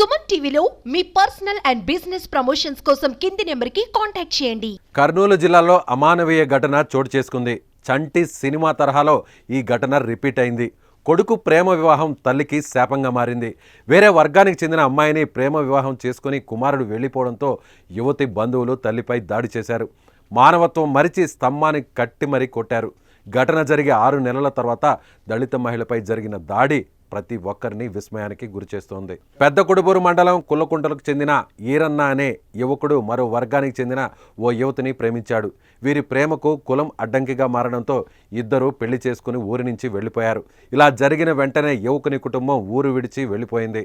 సుమన్ టీవీలో మీ personal and business promotions కోసం కింది నెంబర్కి కాంటాక్ట్ చేయండి. కర్నూలు జిల్లాలో అమానవీయ ఘటన చోటు చేసుకుంది. చంటి సినిమా తరహాలో ఈ ఘటన రిపీట్ అయింది. కొడుకు ప్రేమ వివాహం తల్లికి శాపంగా మారింది. వేరే వర్గానికి చెందిన అమ్మాయిని ప్రేమ వివాహం చేసుకుని కుమారుడు వెళ్ళిపోవడంతో యువతి బంధువులు తల్లిపై దాడి చేశారు. మానవత్వం మరిచి స్తంభానికి కట్టి మరీ కొట్టారు. ఘటన జరిగి ఆరు నెలల తర్వాత దళిత మహిళపై జరిగిన దాడి ప్రతి ఒక్కరిని విస్మయానికి గురిచేస్తోంది పెద్ద కుడుబూరు మండలం కుల్లకుంటలకు చెందిన ఈరన్న అనే యువకుడు మరో వర్గానికి చెందిన ఓ యువతిని ప్రేమించాడు. వీరి ప్రేమకు కులం అడ్డంకిగా మారడంతో ఇద్దరు పెళ్ళి చేసుకుని ఊరి నుంచి వెళ్ళిపోయారు. ఇలా జరిగిన వెంటనే యువకుని కుటుంబం ఊరు విడిచి వెళ్ళిపోయింది.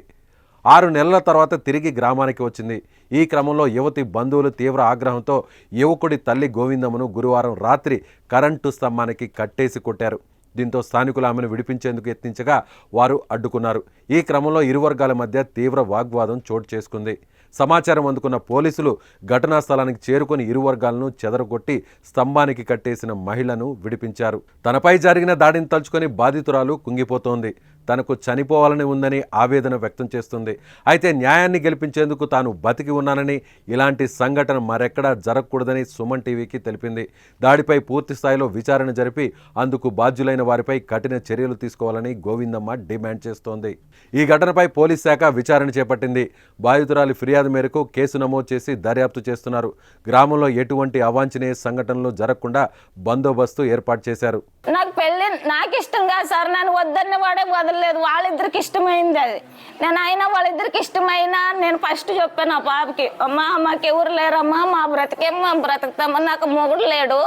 ఆరు నెలల తర్వాత తిరిగి గ్రామానికి వచ్చింది. ఈ క్రమంలో యువతి బంధువులు తీవ్ర ఆగ్రహంతో యువకుడి తల్లి గోవిందమ్మను గురువారం రాత్రి కరెంటు స్తంభానికి కట్టేసి కొట్టారు. దీంతో స్థానికులు ఆమెను విడిపించేందుకు యత్నించగా వారు అడ్డుకున్నారు. ఈ క్రమంలో ఇరు వర్గాల మధ్య తీవ్ర వాగ్వాదం చోటు చేసుకుంది. సమాచారం అందుకున్న పోలీసులు ఘటనా స్థలానికి చేరుకుని ఇరు వర్గాలను చెదరగొట్టి స్తంభానికి కట్టేసిన మహిళను విడిపించారు. తనపై జరిగిన దాడిని తలుచుకొని బాధితురాలు కుంగిపోతోంది. తనకు చనిపోవాలని ఉందని ఆవేదన వ్యక్తం చేస్తుంది. అయితే న్యాయాన్ని గెలిపించేందుకు తాను బతికి ఉన్నానని ఇలాంటి సంఘటన మరెక్కడా జరగకూడదని సుమన్ టీవీకి తెలిపింది. దాడిపై పూర్తి స్థాయిలో విచారణ జరిపి అందుకు బాధ్యులైన వారిపై కఠిన చర్యలు తీసుకోవాలని గోవిందమ్మ డిమాండ్ చేస్తోంది. ఈ ఘటనపై పోలీస్ శాఖ విచారణ చేపట్టింది. బాధితురాలి ఫిర్యాదు మేరకు కేసు నమోదు చేసి దర్యాప్తు చేస్తున్నారు. గ్రామంలో ఎటువంటి అవాంఛనీయ సంఘటనలు జరగకుండా బందోబస్తు ఏర్పాటు చేశారు నాకు పెళ్ళి నాకు ఇష్టం కాదు సార్ నన్ను వద్దన్న వాడే వదలలేదు. వాళ్ళిద్దరికి ఇష్టమైంది అది. నేను అయినా వాళ్ళిద్దరికి ఇష్టమైనా నేను ఫస్ట్ చెప్పాను ఆ పాపకి అమ్మా మాకు ఎవరు లేరమ్మా మా బ్రతికేం మేము బ్రతుకుతామా నాకు మొగుడు లేడు.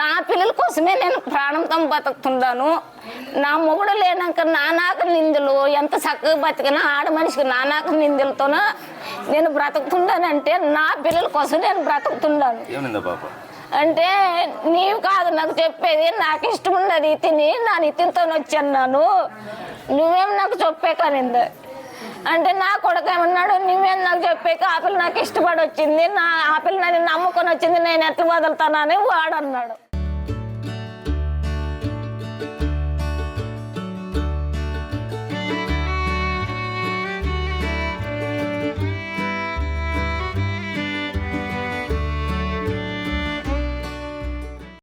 నా పిల్లల కోసమే నేను ప్రాణంతో బతుకుతున్నాను. నా మొగుడు లేనాక నానాక నిందులు ఎంత చక్కగా బతికినా ఆడ మనిషికి నానాక నిందులతోన నేను బ్రతుకుతున్నానంటే నా పిల్లల కోసం నేను బ్రతుకుతున్నాను. అంటే నీవు కాదు నాకు చెప్పేది నాకు ఇష్టం ఉన్నది తిని నా నితిన్తో వచ్చాను నువ్వేం నాకు చెప్పే కానింది. అంటే నా కొడుకు ఏమన్నాడు నువ్వేం నాకు చెప్పే ఆపిల్ నాకు ఇష్టపడి వచ్చింది నా ఆపిల్ నన్ను నమ్ముకొని వచ్చింది నేను ఎట్లా వదులుతానని వాడు అన్నాడు